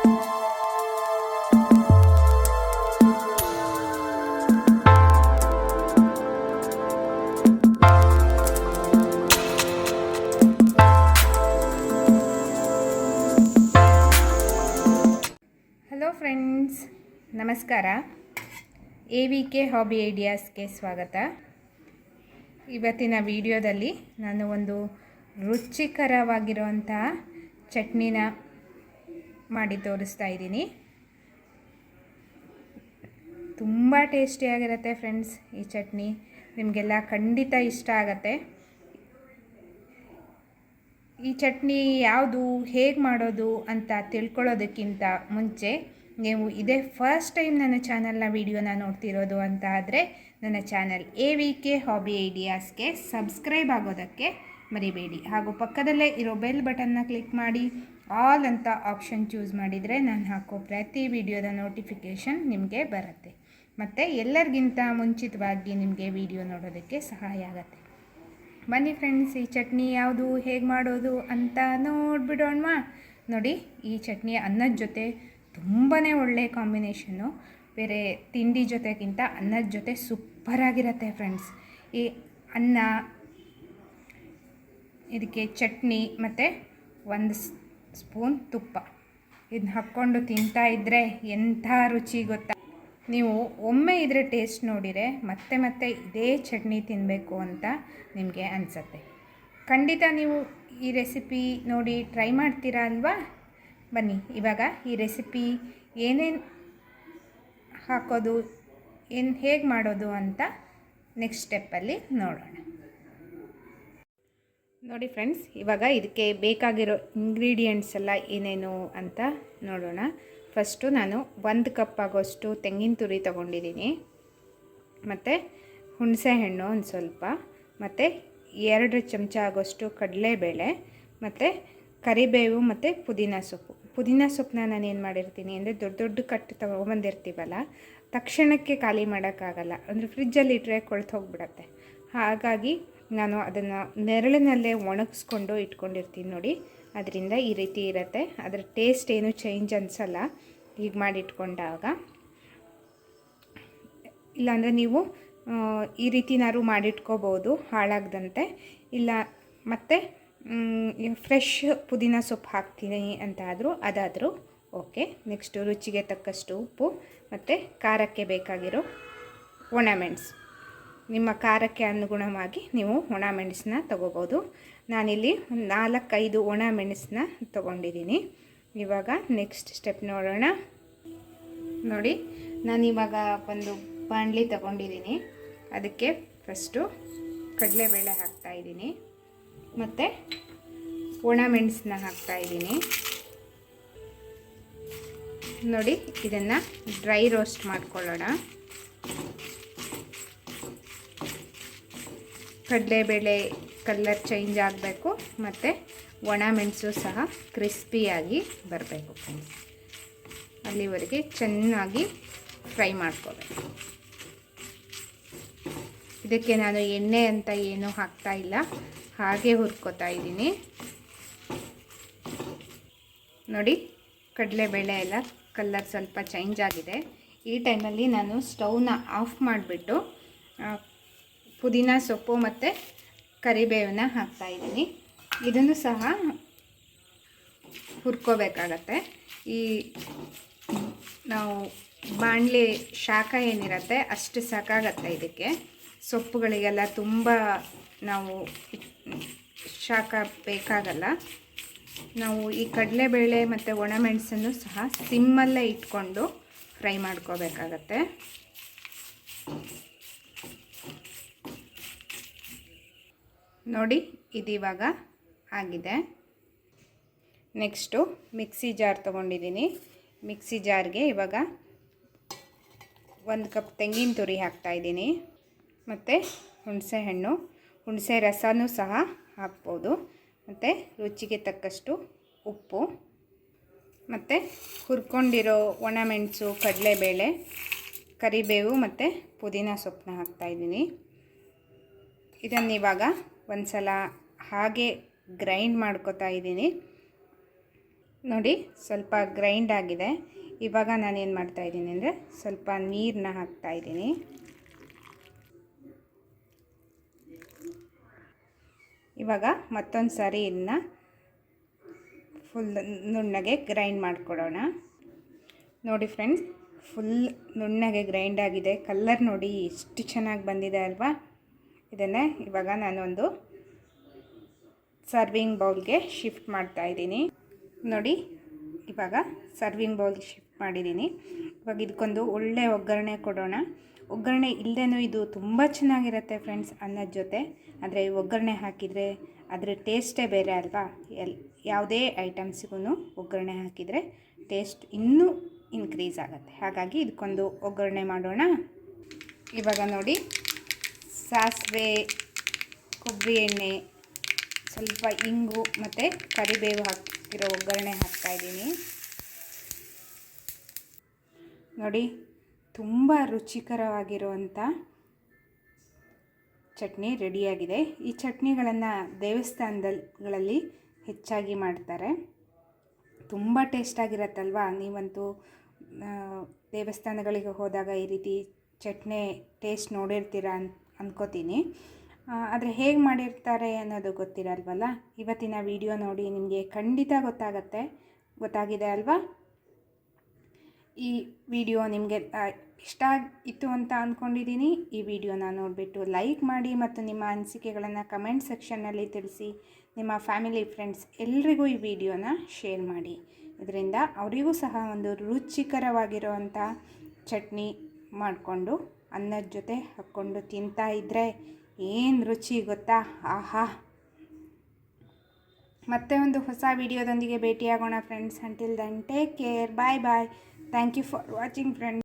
Hello friends ನಮಸ್ಕಾರ. A V K hobby ಐಡಿಯಾಸ್ಗೆ ಸ್ವಾಗತ. ಇವತ್ತಿನ ವಿಡಿಯೋದಲ್ಲಿ ನಾನು ಒಂದು ರುಚಿಕರವಾಗಿರುವಂತಹ ಚಟ್ನಿನ ಮಾಡಿ ತೋರಿಸ್ತಾ ಇದ್ದೀನಿ. ತುಂಬ ಟೇಸ್ಟಿಯಾಗಿರುತ್ತೆ ಫ್ರೆಂಡ್ಸ್ ಈ ಚಟ್ನಿ. ನಿಮಗೆಲ್ಲ ಖಂಡಿತ ಇಷ್ಟ ಆಗುತ್ತೆ. ಈ ಚಟ್ನಿ ಯಾವುದು, ಹೇಗೆ ಮಾಡೋದು ಅಂತ ತಿಳ್ಕೊಳ್ಳೋದಕ್ಕಿಂತ ಮುಂಚೆ ನೀವು ಇದೇ ಫಸ್ಟ್ ಟೈಮ್ ನನ್ನ ಚಾನಲ್ನ ವೀಡಿಯೋನ ನೋಡ್ತಿರೋದು ಅಂತ ಆದರೆ ನನ್ನ channel A V K hobby ಐಡಿಯಾಸ್ಗೆ subscribe ಆಗೋದಕ್ಕೆ ಮರಿಬೇಡಿ. ಹಾಗೂ ಪಕ್ಕದಲ್ಲೇ ಇರೋ ಬೆಲ್ ಬಟನ್ನ ಕ್ಲಿಕ್ ಮಾಡಿ ಆಲ್ ಅಂತ ಆಪ್ಷನ್ ಚೂಸ್ ಮಾಡಿದರೆ ನಾನು ಹಾಕೋ ಪ್ರತಿ ವಿಡಿಯೋದ ನೋಟಿಫಿಕೇಷನ್ ನಿಮಗೆ ಬರುತ್ತೆ. ಮತ್ತು ಎಲ್ಲರಿಗಿಂತ ಮುಂಚಿತವಾಗಿ ನಿಮಗೆ ವಿಡಿಯೋ ನೋಡೋದಕ್ಕೆ ಸಹಾಯ ಆಗುತ್ತೆ. ಬನ್ನಿ ಫ್ರೆಂಡ್ಸ್ ಈ ಚಟ್ನಿ ಯಾವುದು, ಹೇಗೆ ಮಾಡೋದು ಅಂತ ನೋಡ್ಬಿಡೋಣ ನೋಡಿ, ಈ ಚಟ್ನಿ ಅನ್ನದ ಜೊತೆ ತುಂಬಾ ಒಳ್ಳೆಯ ಕಾಂಬಿನೇಷನ್ನು, ಬೇರೆ ತಿಂಡಿ ಜೊತೆಗಿಂತ ಅನ್ನದ ಜೊತೆ ಸೂಪರಾಗಿರುತ್ತೆ ಫ್ರೆಂಡ್ಸ್ ಈ ಅನ್ನ, ಇದಕ್ಕೆ ಚಟ್ನಿ ಮತ್ತು ಒಂದು ಸ್ಪೂನ್ ತುಪ್ಪ. ಇದನ್ನ ಹಾಕ್ಕೊಂಡು ತಿಂತಾ ಇದ್ದರೆ ಎಂಥ ರುಚಿ ಗೊತ್ತಾ? ನೀವು ಒಮ್ಮೆ ಇದ್ರೆ ಟೇಸ್ಟ್ ನೋಡಿದರೆ ಮತ್ತೆ ಮತ್ತೆ ಇದೇ ಚಟ್ನಿ ತಿನ್ನಬೇಕು ಅಂತ ನಿಮಗೆ ಅನಿಸತ್ತೆ. ಖಂಡಿತ ನೀವು ಈ ರೆಸಿಪಿ ನೋಡಿ ಟ್ರೈ ಮಾಡ್ತೀರಾ ಅಲ್ವಾ? ಬನ್ನಿ, ಇವಾಗ ಈ ರೆಸಿಪಿ ಏನೇನು ಹಾಕೋದು, ಏನು ಹೇಗೆ ಮಾಡೋದು ಅಂತ ನೆಕ್ಸ್ಟ್ ಸ್ಟೆಪ್ಪಲ್ಲಿ ನೋಡೋಣ. ನೋಡಿ ಫ್ರೆಂಡ್ಸ್, ಇವಾಗ ಇದಕ್ಕೆ ಬೇಕಾಗಿರೋ ಇಂಗ್ರೀಡಿಯೆಂಟ್ಸ್ ಎಲ್ಲ ಏನೇನು ಅಂತ ನೋಡೋಣ. ಫಸ್ಟು ನಾನು ಒಂದು ಕಪ್ ಆಗೋಷ್ಟು ತೆಂಗಿನ ತುರಿ ತೊಗೊಂಡಿದ್ದೀನಿ. ಮತ್ತು ಹುಣಸೆ ಹಣ್ಣು ಒಂದು ಸ್ವಲ್ಪ. ಮತ್ತು ಎರಡು ಚಮಚ ಆಗೋಷ್ಟು ಕಡಲೆಬೇಳೆ. ಮತ್ತು ಕರಿಬೇವು ಮತ್ತು ಪುದೀನ ಸೊಪ್ಪು. ಪುದೀನ ಸೊಪ್ಪನ್ನ ನಾನು ಏನು ಮಾಡಿರ್ತೀನಿ ಅಂದರೆ ದೊಡ್ಡ ದೊಡ್ಡ ಕಟ್ಟು ತೊಗೊಂಬಂದಿರ್ತೀವಲ್ಲ, ತಕ್ಷಣಕ್ಕೆ ಖಾಲಿ ಮಾಡೋಕ್ಕಾಗಲ್ಲ. ಅಂದರೆ ಫ್ರಿಜ್ಜಲ್ಲಿ ಇಟ್ಟರೆ ಕೊಳ್ತು ಹೋಗ್ಬಿಡತ್ತೆ. ಹಾಗಾಗಿ ನಾನು ಅದನ್ನು ನೆರಳಿನಲ್ಲೇ ಒಣಗಿಸ್ಕೊಂಡು ಇಟ್ಕೊಂಡಿರ್ತೀನಿ ನೋಡಿ. ಅದರಿಂದ ಈ ರೀತಿ ಇರುತ್ತೆ. ಅದರ ಟೇಸ್ಟ್ ಏನು ಚೇಂಜ್ ಅನಿಸಲ್ಲ. ಹೀಗೆ ಮಾಡಿಟ್ಕೊಂಡಾಗ. ಇಲ್ಲಾಂದರೆ ನೀವು ಈ ರೀತಿನಾರು ಮಾಡಿಟ್ಕೋಬೋದು ಹಾಳಾಗದಂತೆ. ಇಲ್ಲ ಮತ್ತು ಫ್ರೆಶ್ ಪುದೀನ ಸೊಪ್ಪು ಹಾಕ್ತೀನಿ ಅಂತ ಆದರೂ ಅದಾದರೂ ಓಕೆ ನೆಕ್ಸ್ಟು ರುಚಿಗೆ ತಕ್ಕಷ್ಟು ಉಪ್ಪು ಮತ್ತು ಖಾರಕ್ಕೆ ಬೇಕಾಗಿರೋ ಒಣಮೆಣಸು ನಿಮ್ಮ ಖಾರಕ್ಕೆ ಅನುಗುಣವಾಗಿ ನೀವು ಒಣ ಮೆಣಸನ್ನ ತೊಗೋಬೋದು. ನಾನಿಲ್ಲಿ ಒಂದು ನಾಲ್ಕೈದು ಒಣ ಮೆಣಸನ್ನ ತೊಗೊಂಡಿದ್ದೀನಿ. ಇವಾಗ ನೆಕ್ಸ್ಟ್ ಸ್ಟೆಪ್ ನೋಡೋಣ. ನೋಡಿ, ನಾನಿವಾಗ ಒಂದು ಬಾಣಲಿ ತಗೊಂಡಿದ್ದೀನಿ. ಅದಕ್ಕೆ ಫಸ್ಟು ಕಡಲೆಬೇಳೆ ಹಾಕ್ತಾಯಿದ್ದೀನಿ ಮತ್ತು ಒಣ ಮೆಣಸನ್ನ ಹಾಕ್ತಾಯಿದ್ದೀನಿ ನೋಡಿ, ಇದನ್ನು ಡ್ರೈ ರೋಸ್ಟ್ ಮಾಡ್ಕೊಳ್ಳೋಣ. ಕಡಲೆಬೇಳೆ ಕಲ್ಲರ್ ಚೇಂಜ್ ಆಗಬೇಕು ಮತ್ತು ಒಣ ಮೆಣಸು ಸಹ ಕ್ರಿಸ್ಪಿಯಾಗಿ ಬರಬೇಕು ಫ್ರೆಂಡ್ಸ್. ಅಲ್ಲಿವರೆಗೆ ಚೆನ್ನಾಗಿ ಫ್ರೈ ಮಾಡ್ಕೋಬೇಕು. ಇದಕ್ಕೆ ನಾನು ಎಣ್ಣೆ ಅಂತ ಏನೂ ಹಾಕ್ತಾ ಇಲ್ಲ. ಹಾಗೆ ಹುರ್ಕೋತಾ ಇದ್ದೀನಿ. ನೋಡಿ, ಕಡಲೆಬೇಳೆ ಎಲ್ಲ ಕಲ್ಲರ್ ಸ್ವಲ್ಪ ಚೇಂಜ್ ಆಗಿದೆ. ಈ ಟೈಮಲ್ಲಿ ನಾನು ಸ್ಟವ್ನ ಆಫ್ ಮಾಡಿಬಿಟ್ಟು ಪುದೀನ, ಸೊಪ್ಪು ಮತ್ತು ಕರಿಬೇವನ್ನ ಹಾಕ್ತಾಯಿದ್ದೀನಿ ಇದನ್ನು ಸಹ ಹುರ್ಕೋಬೇಕಾಗತ್ತೆ. ಈ ನಾವು ಬಾಣಲೆ ಶಾಖ ಏನಿರುತ್ತೆ ಅಷ್ಟು ಸಾಕಾಗತ್ತೆ ಇದಕ್ಕೆ. ಸೊಪ್ಪುಗಳಿಗೆಲ್ಲ ತುಂಬ ನಾವು ಶಾಖ ಬೇಕಾಗಲ್ಲ. ನಾವು ಈ ಕಡಲೆಬೇಳೆ ಮತ್ತು ಒಣಮೆಣಸನ್ನು ಸಹ ಸಿಮ್ಮಲ್ಲೇ ಇಟ್ಕೊಂಡು ಫ್ರೈ ಮಾಡ್ಕೋಬೇಕಾಗತ್ತೆ. ನೋಡಿ ಇದಿವಾಗ ಆಗಿದೆ. ನೆಕ್ಸ್ಟು ಮಿಕ್ಸಿ ಜಾರ್ ತೊಗೊಂಡಿದ್ದೀನಿ. ಮಿಕ್ಸಿ ಜಾರ್ಗೆ ಇವಾಗ ಒಂದು ಕಪ್ ತೆಂಗಿನ ತುರಿ ಹಾಕ್ತಾಯಿದ್ದೀನಿ ಮತ್ತು ಹುಣಸೆ ಹಣ್ಣು, ಹುಣಸೆ ರಸನೂ ಸಹ ಹಾಕ್ಬೋದು. ಮತ್ತು ರುಚಿಗೆ ತಕ್ಕಷ್ಟು ಉಪ್ಪು. ಮತ್ತು ಹುರ್ಕೊಂಡಿರೋ ಒಣಮೆಣಸು, ಕಡಲೆಬೇಳೆ, ಕರಿಬೇವು ಮತ್ತು ಪುದೀನ ಸೊಪ್ಪನ್ನ ಹಾಕ್ತಾಯಿದ್ದೀನಿ ಇದನ್ನು ಇವಾಗ ಒಂದು ಸಲ ಹಾಗೆ ಗ್ರೈಂಡ್ ಮಾಡ್ಕೋತಾ ಇದ್ದೀನಿ. ನೋಡಿ, ಸ್ವಲ್ಪ ಗ್ರೈಂಡ್ ಆಗಿದೆ. ಇವಾಗ ನಾನೇನು ಮಾಡ್ತಾ ಇದ್ದೀನಿ ಅಂದರೆ ಸ್ವಲ್ಪ ನೀರನ್ನ ಹಾಕ್ತಾ ಇದ್ದೀನಿ. ಇವಾಗ ಮತ್ತೊಂದು ಸಾರಿ ಇದನ್ನ ಫುಲ್ ನುಣ್ಣಗೆ ಗ್ರೈಂಡ್ ಮಾಡಿಕೊಡೋಣ. ನೋಡಿ ಫ್ರೆಂಡ್ಸ್, ಫುಲ್ ನುಣ್ಣಗೆ ಗ್ರೈಂಡ್ ಆಗಿದೆ. ಕಲ್ಲರ್ ನೋಡಿ ಎಷ್ಟು ಚೆನ್ನಾಗಿ ಬಂದಿದೆ ಅಲ್ವಾ? ಇದನ್ನು ಇವಾಗ ನಾನೊಂದು ಸರ್ವಿಂಗ್ ಬೌಲ್ಗೆ ಶಿಫ್ಟ್ ಮಾಡ್ತಾ ಇದ್ದೀನಿ. ನೋಡಿ, ಇವಾಗ ಸರ್ವಿಂಗ್ ಬೌಲ್ಗೆ ಶಿಫ್ಟ್ ಮಾಡಿದ್ದೀನಿ. ಇವಾಗ ಇದಕ್ಕೊಂದು ಒಳ್ಳೆ ಒಗ್ಗರಣೆ ಕೊಡೋಣ. ಒಗ್ಗರಣೆ ಇಲ್ಲದೇನೂ ಇದು ತುಂಬ ಚೆನ್ನಾಗಿರುತ್ತೆ ಫ್ರೆಂಡ್ಸ್ ಅನ್ನದ ಜೊತೆ. ಆದರೆ ಒಗ್ಗರಣೆ ಹಾಕಿದರೆ ಅದರ ಟೇಸ್ಟೇ ಬೇರೆ ಅಲ್ವಾ? ಎಲ್, ಯಾವುದೇ ಐಟಮ್ಸಿಗೂ ಒಗ್ಗರಣೆ ಹಾಕಿದರೆ ಟೇಸ್ಟ್ ಇನ್ನೂ ಇನ್ಕ್ರೀಸ್ ಆಗುತ್ತೆ. ಹಾಗಾಗಿ ಇದಕ್ಕೊಂದು ಒಗ್ಗರಣೆ ಮಾಡೋಣ. ಇವಾಗ ನೋಡಿ ಸಾಸಿವೆ, ಕೊಬ್ಬರಿ ಎಣ್ಣೆ, ಸ್ವಲ್ಪ ಇಂಗು ಮತ್ತು ಕರಿಬೇವು ಹಾಕಿರೋ ಒಗ್ಗರಣೆ ಹಾಕ್ತಾಯಿದ್ದೀನಿ ನೋಡಿ, ತುಂಬ ರುಚಿಕರವಾಗಿರುವಂಥ ಚಟ್ನಿ ರೆಡಿಯಾಗಿದೆ. ಈ ಚಟ್ನಿಗಳನ್ನು ದೇವಸ್ಥಾನದಲ್ಲಿ ಹೆಚ್ಚಾಗಿ ಮಾಡ್ತಾರೆ. ತುಂಬ ಟೇಸ್ಟಾಗಿರತ್ತಲ್ವಾ ನೀವಂತೂ ದೇವಸ್ಥಾನಗಳಿಗೆ ಹೋದಾಗ ಈ ರೀತಿ ಚಟ್ನಿ ಟೇಸ್ಟ್ ನೋಡಿರ್ತೀರ ಅನ್ ಅಂದ್ಕೋತೀನಿ ಆದರೆ ಹೇಗೆ ಮಾಡಿರ್ತಾರೆ ಅನ್ನೋದು ಗೊತ್ತಿರಲ್ವಲ್ಲ? ಇವತ್ತಿನ ವಿಡಿಯೋ ನೋಡಿ ನಿಮಗೆ ಖಂಡಿತ ಗೊತ್ತಾಗತ್ತೆ. ಗೊತ್ತಾಗಿದೆ ಅಲ್ವಾ? ಈ ವಿಡಿಯೋ ನಿಮಗೆ ಇಷ್ಟ ಇತ್ತು ಅಂತ ಅಂದ್ಕೊಂಡಿದ್ದೀನಿ ಈ ವಿಡಿಯೋನ ನೋಡಿಬಿಟ್ಟು ಲೈಕ್ ಮಾಡಿ ಮತ್ತು ನಿಮ್ಮ ಅನಿಸಿಕೆಗಳನ್ನು ಕಮೆಂಟ್ ಸೆಕ್ಷನ್ನಲ್ಲಿ ತಿಳಿಸಿ. ನಿಮ್ಮ ಫ್ಯಾಮಿಲಿ ಫ್ರೆಂಡ್ಸ್ ಎಲ್ರಿಗೂ ಈ ವಿಡಿಯೋನ ಶೇರ್ ಮಾಡಿ. ಇದರಿಂದ ಅವರಿಗೂ ಸಹ ಒಂದು ರುಚಿಕರವಾಗಿರುವಂಥ ಚಟ್ನಿ ಮಾಡಿಕೊಂಡು ಅನ್ನದ ಜೊತೆ ಹಾಕ್ಕೊಂಡು ತಿಂತಾ ಇದ್ದರೆ ಏನು ರುಚಿ ಗೊತ್ತಾ? ಆಹಾ. ಮತ್ತೆ ಒಂದು ಹೊಸ ವಿಡಿಯೋದೊಂದಿಗೆ ಭೇಟಿಯಾಗೋಣ friends until then take care bye bye thank you for watching friends